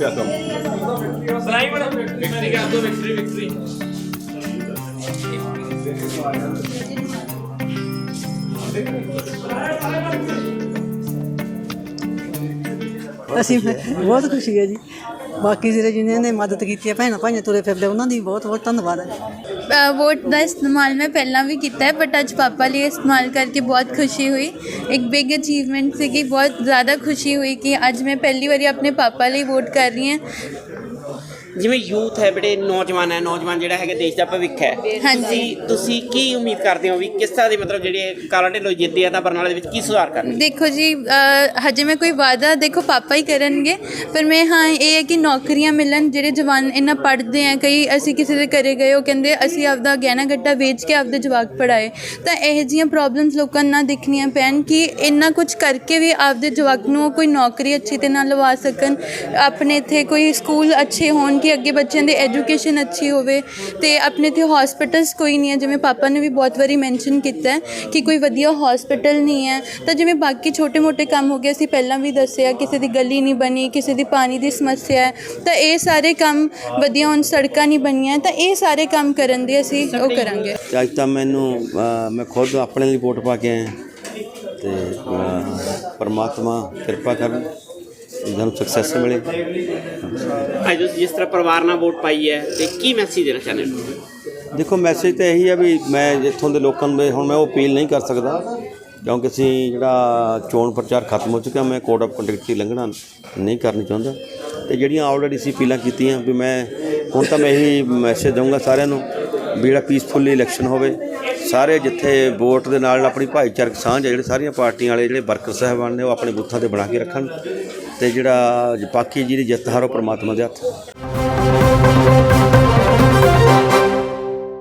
ਗਿਆ ਕੰਮ ਵਿਕਟਰੀ ਕਰ ਦੋ ਵਿਕਟਰੀ ਵਿਕਟਰੀ ਅਸੀਂ ਬਹੁਤ ਖੁਸ਼ੀ ਹੈ ਜੀ। ਬਾਕੀ ਜਿਹੜੇ ਜਿਨ੍ਹਾਂ ਨੇ ਮਦਦ ਕੀਤੀ ਹੈ ਭੈਣਾਂ ਭਾਈਆਂ ਤੁਰੇ ਫਿਰਦੇ ਉਹਨਾਂ ਦੀ ਬਹੁਤ ਬਹੁਤ ਧੰਨਵਾਦ ਹੈ। ਅ, ਵੋਟ ਦਾ ਇਸਤੇਮਾਲ ਮੈਂ ਪਹਿਲਾਂ ਵੀ ਕੀਤਾ ਹੈ ਬਟ ਅੱਜ ਪਾਪਾ ਲਈ ਇਸਤੇਮਾਲ ਕਰਕੇ ਬਹੁਤ ਖੁਸ਼ੀ ਹੋਈ। ਇੱਕ ਬਿਗ ਅਚੀਵਮੈਂਟ ਸੀ ਕਿ ਬਹੁਤ ਜ਼ਿਆਦਾ ਖੁਸ਼ੀ ਹੋਈ ਕਿ ਅੱਜ ਮੈਂ ਪਹਿਲੀ ਵਾਰੀ ਆਪਣੇ ਪਾਪਾ ਲਈ ਵੋਟ ਕਰ ਰਹੀ ਹਾਂ। ਜਿਵੇਂ ਯੂਥ ਹੈ ਬੜੇ ਨੌਜਵਾਨ ਹੈ ਨੌਜਵਾਨ ਜਿਹੜਾ ਹੈਗਾ ਦੇਸ਼ ਦਾ ਭਵਿੱਖ ਹੈ। ਹਾਂਜੀ। ਤੁਸੀਂ ਤੁਸੀਂ ਕੀ ਉਮੀਦ ਕਰਦੇ ਹੋ ਵੀ ਕਿਸ ਤਰ੍ਹਾਂ ਦੇ ਮਤਲਬ ਜਿਹੜੇ ਕਾਲਾ ਢਿੱਲੋਂ ਜਿੱਤੇ ਆ ਤਾਂ ਬਰਨਾਲੇ ਦੇ ਵਿੱਚ ਕੀ ਸੁਧਾਰ ਕਰਨਗੇ? ਦੇਖੋ ਜੀ ਹਜੇ ਮੈਂ ਕੋਈ ਵਾਅਦਾ ਦੇਖੋ ਪਾਪਾ ਹੀ ਕਰਨਗੇ ਪਰ ਮੈਂ ਹਾਂ ਇਹ ਹੈ ਕਿ ਨੌਕਰੀਆਂ ਮਿਲਣ ਜਿਹੜੇ ਜਵਾਨ ਇੰਨਾ ਪੜ੍ਹਦੇ ਆ ਕਈ ਅਸੀਂ ਕਿਸੇ ਦੇ ਘਰੇ ਗਏ ਉਹ ਕਹਿੰਦੇ ਅਸੀਂ ਆਪਦਾ ਗਹਿਣਾ ਗੱਟਾ ਵੇਚ ਕੇ ਆਪਦੇ ਜਵਾਕ ਪੜਾਏ ਤਾਂ ਇਹੋ ਜਿਹੀਆਂ ਪ੍ਰੋਬਲਮਸ ਲੋਕਾਂ ਨੂੰ ਨਾ ਦਿਖਣੀਆਂ ਪੈਣ ਕਿ ਇੰਨਾ ਕੁਝ ਕਰਕੇ ਵੀ ਆਪਦੇ ਜਵਾਕ ਨੂੰ ਕੋਈ ਨੌਕਰੀ ਅੱਛੀ ਤੇ ਨਾਲ ਲਵਾ ਸਕਣ ਆਪਣੇ ਇੱਥੇ ਕੋਈ ਸਕੂਲ ਅੱਛੇ ਹੋਣ ਕਿ ਅੱਗੇ ਬੱਚਿਆਂ ਦੀ ਐਜੂਕੇਸ਼ਨ ਅੱਛੀ ਹੋਵੇ ਤੇ ਆਪਣੇ ਇੱਥੇ ਹਸਪੀਟਲਸ ਕੋਈ ਨਹੀਂ ਹੈ। ਜਿਵੇਂ ਪਾਪਾ ਨੇ ਵੀ ਬਹੁਤ ਵਾਰੀ ਮੈਂਸ਼ਨ ਕੀਤਾ ਹੈ ਕਿ ਕੋਈ ਵਧੀਆ ਹਸਪੀਟਲ ਨਹੀਂ ਹੈ। ਤਾਂ ਜਿਵੇਂ ਬਾਕੀ ਛੋਟੇ-ਮੋਟੇ ਕੰਮ ਹੋ ਗਏ ਅਸੀਂ ਪਹਿਲਾਂ ਵੀ ਦੱਸਿਆ ਕਿਸੇ ਦੀ ਗਲੀ ਨਹੀਂ ਬਣੀ ਕਿਸੇ ਦੀ ਪਾਣੀ ਦੀ ਸਮੱਸਿਆ ਹੈ। ਤਾਂ ਇਹ ਸਾਰੇ ਕੰਮ ਵਧੀਆ ਹੁਣ ਸੜਕਾਂ ਨਹੀਂ ਬਣੀਆਂ ਤਾਂ ਇਹ ਸਾਰੇ ਕੰਮ ਕਰਨ ਦੇ ਅਸੀਂ ਉਹ ਕਰਾਂਗੇ। ਅੱਜ ਤਾਂ ਮੈਨੂੰ ਅ, ਮੈਂ ਖੁਦ ਆਪਣੇ ਲਈ ਵੋਟ ਪਾ ਕੇ ਆਇਆ। ਤੇ ਅ, ਪਰਮਾਤਮਾ ਕਿਰਪਾ ਕਰਨ। ਇਹਨਾਂ ਸਕਸੈਸ ਮਿਲੇ। ਅੱਜ ਤੁਸੀਂ ਜਿਸ ਤਰ੍ਹਾਂ ਪਰਿਵਾਰ ਨਾਲ ਵੋਟ ਪਾਈ ਹੈ ਤੇ ਕੀ ਮੈਸੇਜ ਦੇਣਾ ਚਾਹੁੰਦੇ ਹੋ? ਦੇਖੋ ਮੈਸੇਜ ਤਾਂ ਇਹੀ ਹੈ ਵੀ ਮੈਂ ਇੱਥੋਂ ਦੇ ਲੋਕਾਂ ਨੂੰ ਹੁਣ ਮੈਂ ਉਹ ਅਪੀਲ ਨਹੀਂ ਕਰ ਸਕਦਾ ਕਿਉਂਕਿ ਅਸੀਂ ਜਿਹੜਾ ਚੋਣ ਪ੍ਰਚਾਰ ਖਤਮ ਹੋ ਚੁੱਕਿਆ ਮੈਂ ਕੋਡ ਆਫ ਕੰਡਕਟ ਦੀ ਲੰਘਣਾ ਨਹੀਂ ਕਰਨੀ ਚਾਹੁੰਦਾ। ਤੇ ਜਿਹੜੀਆਂ ਆਲਰੇਡੀ ਸੀ ਅਪੀਲਾਂ ਕੀਤੀਆਂ ਵੀ ਮੈਂ ਹੁਣ ਤਾਂ ਮੈਂ ਇਹੀ ਮੈਸੇਜ ਦਊਂਗਾ ਸਾਰਿਆਂ ਨੂੰ ਵੀ ਜਿਹੜਾ ਪੀਸਫੁਲੀ ਇਲੈਕਸ਼ਨ ਹੋਵੇ। ਸਾਰੇ ਜਿੱਥੇ ਵੋਟ ਦੇ ਨਾਲ ਆਪਣੀ ਭਾਈਚਾਰਕ ਸਾਂਝ ਹੈ, ਜਿਹੜੇ ਸਾਰੀਆਂ ਪਾਰਟੀਆਂ ਵਾਲੇ, ਜਿਹੜੇ ਵਰਕਰ ਸਾਹਿਬਾਨ ਨੇ, ਉਹ ਆਪਣੇ ਬੂਥਾਂ ਤੇ ਬਣਾ ਕੇ ਰੱਖਣ ਤੇ ਜਿਹੜਾ ਬਾਕੀ ਜਿਹੜੀ ਜਿੱਤ ਹਾਰ ਉਹ ਪ੍ਰਮਾਤਮਾ ਦੇ ਹੱਥ।